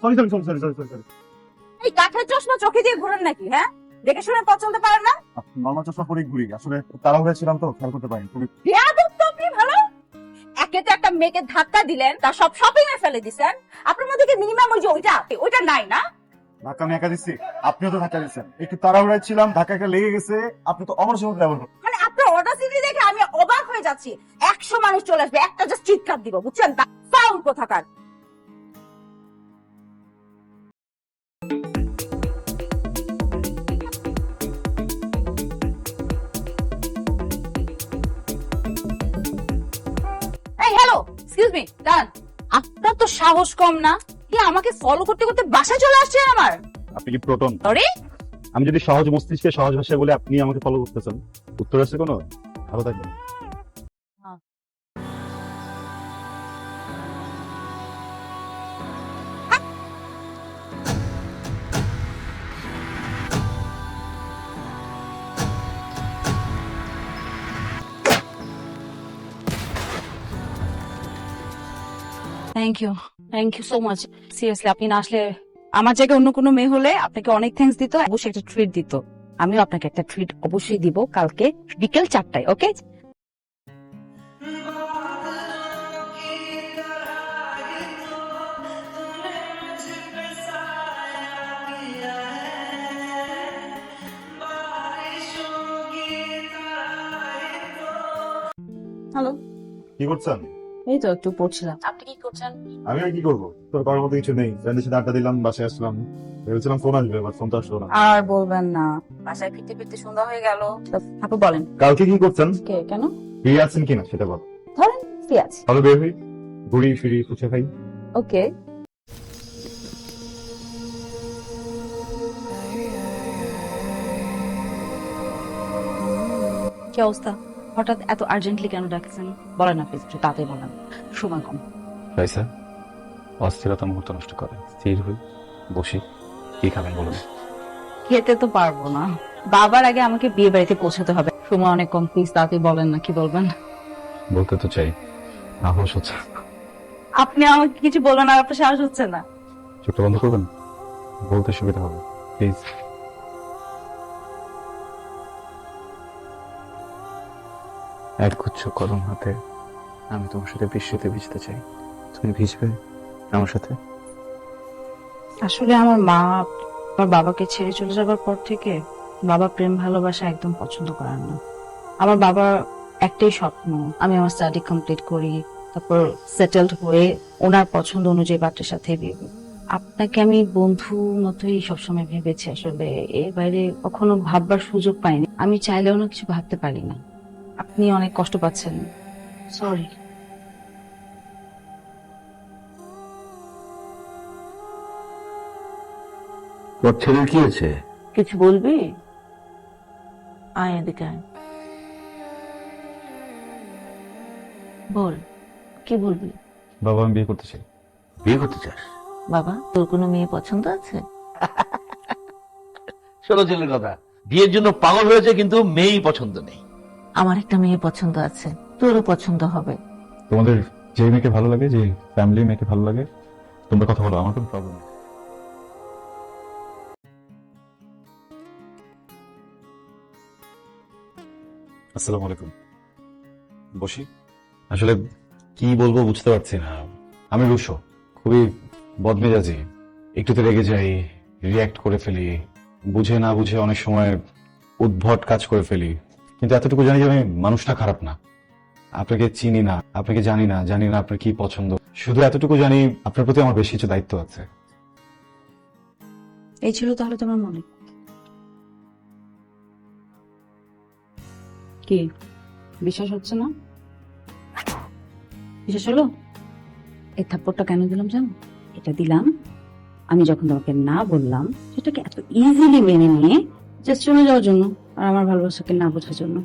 Sorry sorry sorry sorry sorry sorry এই কাঠের চশমা চোখে দিয়ে ঘোরেন নাকি হ্যাঁ? দেখে শুনে পারেন না? নর্মাল চশমা পরে ঘুরি আসলে তাড়াহুড়া ছিলাম তো খেয়াল করতে পারিনি তুমি বেয়াদব তো আপনি ভালো? একে তো একটা মেয়েকে ধাক্কা দিলেন তার সব শপিং এ ফেলে দিছেন। আপনার মধ্যে কি মিনিমাম ওই যে ওইটা ওইটা নাই না? ধাক্কা আমি একা দিচ্ছি আপনিও তো ধাক্কা দিচ্ছেন একটু তাড়াহুড়ায় ছিলাম ধাক্কা একটা লেগে গেছে আপনি তো অমর সময় ব্যবহার করুন মানে আপনার অডাসিটি দেখে আমি অবাক হয়ে যাচ্ছি। একশো মানুষ চলে আসবে একটা জাস্ট চিৎকার দিব বুঝছেন? ফাউল কোথাকার? এক্সকিউজ মি ডান আপনার তো সাহস কম না? কি আমাকে ফলো করতে করতে বাসায় চলে আসছেন আমার? আপনি কি প্রোটন? সরি আমি যদি সহজ মস্তিষ্কে সহজ ভাষায় বলে আপনি আমাকে ফলো করতেছেন। উত্তর আছে কোনো? ভালো থাকবেন। Thank you thank you so much seriously আপনি না আসলে আমার জায়গায় অন্য কোনো মেয়ে হলে আপনাকে অনেক থ্যাঙ্কস দিত অবশ্যই একটা ট্রিট দিত। আমিও আপনাকে একটা ট্রিট অবশ্যই দিব কালকে বিকেল চারটায় ওকে হ্যালো কি করছেন? এই তো একটু পড়ছিলাম। করছেন আমি আর কি করব? তোর করার মতো কিছু নেই। ফ্রেন্ডের সাথে আড্ডা দিলাম বাসায় আসলাম। ভেবেছিলাম ফোন আসবে এবার ফোন তো আসলো না। আর বলবেন না। বাসায় ফিরতে ফিরতে সন্ধ্যা হয়ে গেল। আপনি বলেন। কালকে কি করছেন? কে কেন? ফ্রি আছেন কিনা সেটা বল। ধরেন ফ্রি আছে। তাহলে বের হই। ঘুরি ফিরি খুঁজে খাই ওকে। কি অবস্থা? হঠাৎ এত আর্জেন্টলি কেন ডাকছেন? বলেন না প্লিজ একটু তাড়াতাড়ি বলেন। সময় কম। রাইসা অস্থিরতা মুহূর্ত নষ্ট করে। স্থির হই বসি। কি খাবেন বলুন? খেতে তো পারব না। বাবার আগে আমাকে বিয়ে বাড়িতে পৌঁছাতে হবে। সময় অনেক কম প্লিজ তাড়াতাড়ি বলেন না কি বলবেন? বলতে তো চাই। আহস হচ্ছে আপনি আমাকে কিছু বলেন আর আপনার সাহস হচ্ছে না। চোখটা বন্ধ করবেন? বলতে সুবিধা হবে প্লিজ। এক গুচ্ছ কলম হাতে আমি তোমার সাথে বৃষ্টিতে ভিজতে চাই। তুমি ভিজবে আমার সাথে? আসলে আমার মা আমার বাবাকে ছেড়ে চলে যাবার পর থেকে বাবা প্রেম, ভালোবাসা একদম পছন্দ করেন না। আমার বাবা একটাই স্বপ্ন, আমি আমার স্টাডি কমপ্লিট করি, তারপর সেটেলড হয়ে ওনার পছন্দ অনুযায়ী বাচ্চার সাথে বিয়ে আপনাকে আমি বন্ধু মতোই সবসময় ভেবেছি, আসলে এর বাইরে কখনো ভাববার সুযোগ পাইনি। আমি চাইলেও না কিছু ভাবতে পারি না। আপনি অনেক কষ্ট পাচ্ছেন। সরি তোর ছেলের কি হয়েছে কিছু বলবি? আয় এদিকে আয়। বল কি বলবি? বাবা আমি বিয়ে করতে চাই। বিয়ে করতে চাস? বাবা তোর কোনো মেয়ে পছন্দ আছে? শোনো ছেলের কথা বিয়ের জন্য পাগল হয়েছে কিন্তু মেয়েই পছন্দ নেই। আমার একটা মেয়ে পছন্দ আছে তোরও পছন্দ হবে। তোমাদের যে মেয়েকে ভালো লাগে যে ফ্যামিলি মেয়েকে ভালো লাগে তোমরা কথা বলো আমার কোনো প্রবলেম নেই। আসসালামু আলাইকুম। বসি। আসলে কি বলব বুঝতে পারছি না। আমি রুশো খুবই বদমেজাজি। একটুতে রেগে যাই রিয়াক্ট করে ফেলি বুঝে না বুঝে অনেক সময় উদ্ভট কাজ করে ফেলি। কিন্তু এতটুকু জানি যে আমি মানুষটা খারাপ না। আপনাকে চিনি না আপনাকে জানি না জানি না আপনার কি পছন্দ। শুধু এতটুকু জানি আপনার প্রতি আমার বেশি কিছু দায়িত্ব আছে। এই ছিল তাহলে তোমার মনে। কি? বিশ্বাস হচ্ছে না? বিশ্বাস হলো? এই থাপ্পড়টা কেন দিলাম জানো? এটা দিলাম। আমি যখন তোমাকে না বললাম, সেটাকে এত ইজিলি মেনে নিয়ে জাস্ট চলে যাওয়ার জন্য আর আমার ভালোবাসাকে না বোঝার জন্য।